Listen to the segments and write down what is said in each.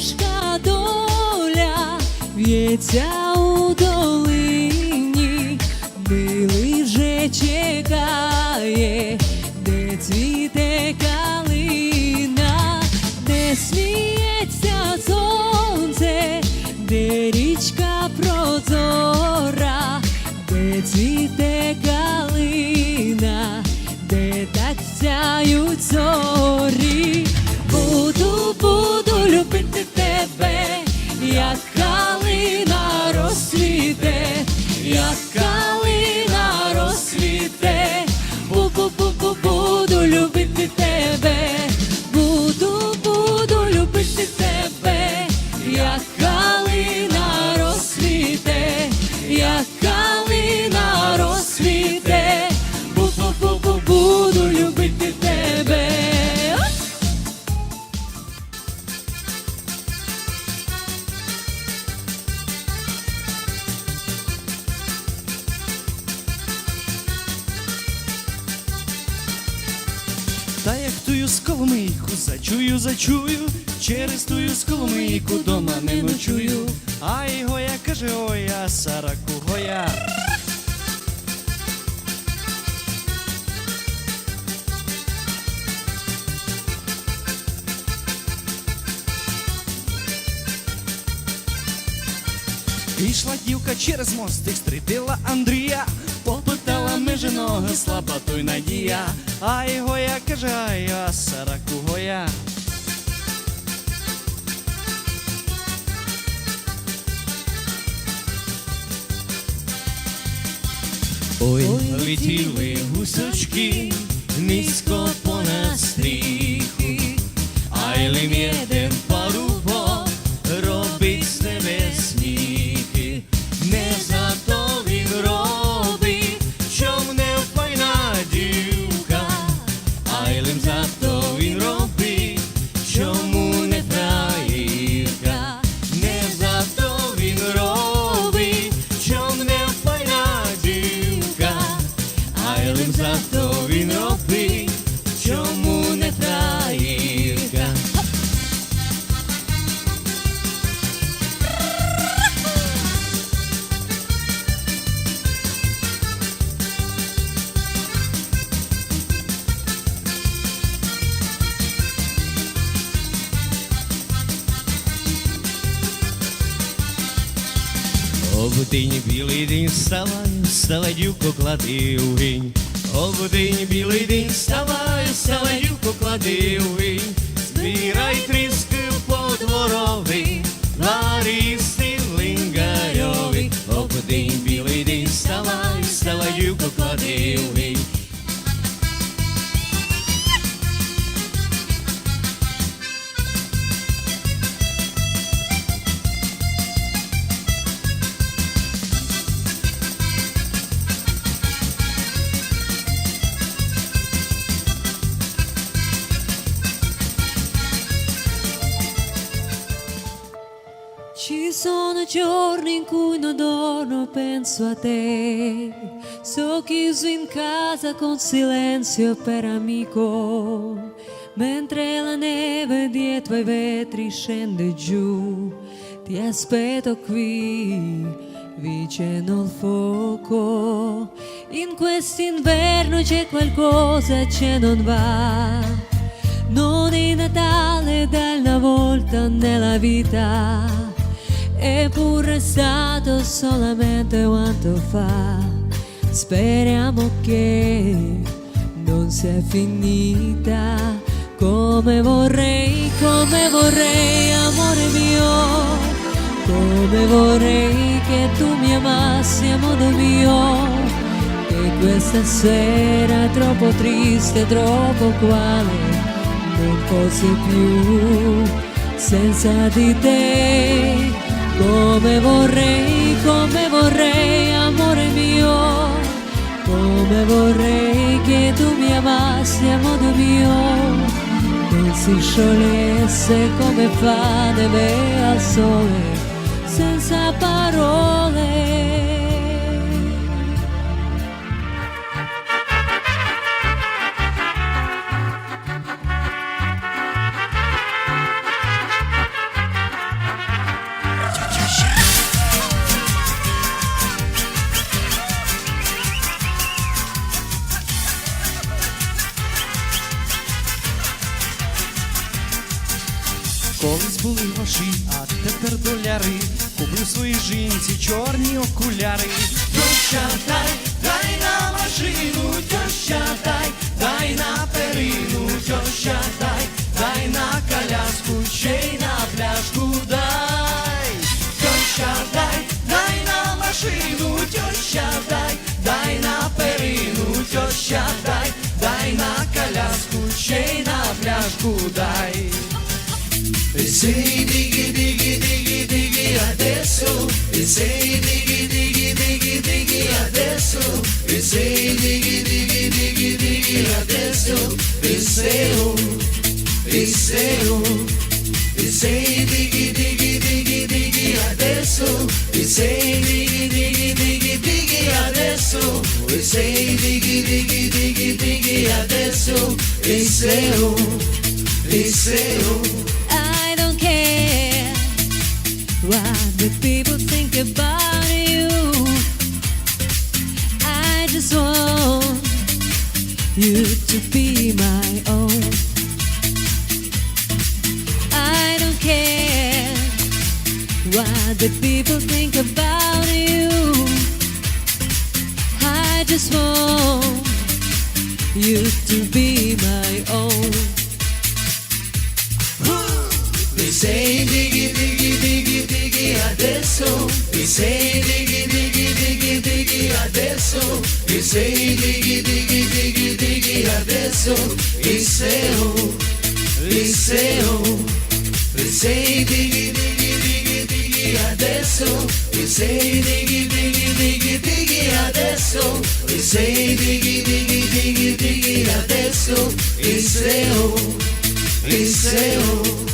тяжка доля в'ється у долині, милий вже чекає, де цвіте калина, де сміється сонце, де річка прозора, де цвіте калина, де так сяють зорі. Та як тую сколомийку зачую, зачую, через тую сколомийку дома не ночую. Ай гоя каже, оя, сараку гоя. Пішла дівка через мостик, стрітила Андрія, меженого слаба той надія. Ай гоя а сараку гоя. Ой, летіли гусочки низько Об день білий день вставай, вставай, дівко, клади у гинь. Об день білий день вставай, вставай, дівко, клади у Ci sono giorni in cui non dormo, penso a te. So chiuso in casa con silenzio per amico, mentre la neve dietro ai vetri scende giù. Ti aspetto qui, vicino al fuoco. In quest'inverno c'è qualcosa che non va. Non è Natale da una volta nella vita, eppure è stato solamente quanto fa. Speriamo che non sia finita come vorrei, come vorrei, amore mio, come vorrei che tu mi amassi a modo mio. E questa sera troppo triste, troppo quale non fosse più senza di te. Come vorrei, come vorrei, amore mio, come vorrei che tu mi amassi a modo mio. Non si sciogliesse come fa neve al sole, senza parole. Колись були гроші, а тепер доляри. Куплю своїй жінці чорні окуляри. Тьоща, дай, дай на машину, тьоща, дай, дай на перину, тьоща, дай, дай на коляску, ще й на пляшку дай. Тьоща, дай, дай на машину, тьоща, дай, дай на перину, тьоща, дай, дай на коляску, ще й на пляшку дай. Pensei, digue, digue, digue, digue, adesso. Pensei, digue, digue, digue, digue, adesso. Pensei, digue, digue, digue, digue, adesso. Pensei, pensei, pensei, digue, digue, digue, digue, adesso. Pensei, digue, digue, digue, digue, adesso. Pensei, digue, digue, digue, digue, adesso. Pensei, pensei. What the people think about you. I just want you to be my own. I don't care what the people think about you. I just want you to be my own. Mi sei diggy diggy dighi adesso, chi sei digi digi digi digi adesso, chi sei digi digi digi digi adesso, Liceo, Liceo, chi sei digi digi digi digi adesso, chi sei digi digi digi digi adesso, chi sei digi digi dighi dighi adesso, Liceo, Liceo.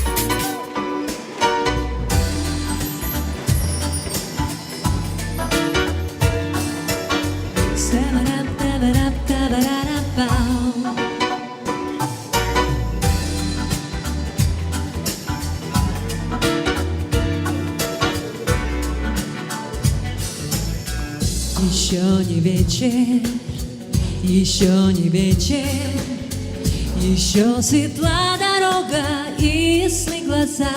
Еще не вечер, еще не вечер, еще светла дорога и ясны глаза.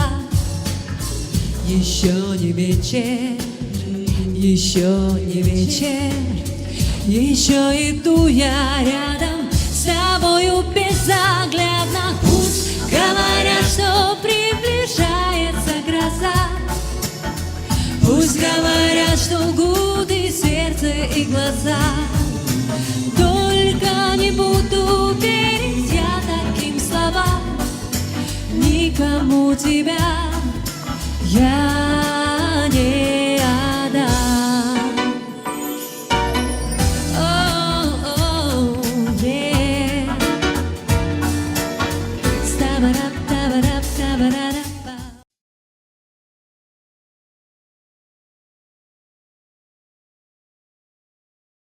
Еще не вечер, еще не вечер, еще иду я рядом с тобою безоглядно. Пусть говорят, что приближается гроза, Пусть говорят, что и сердце, глаза. Только не буду верить я таким словам. Никому тебя я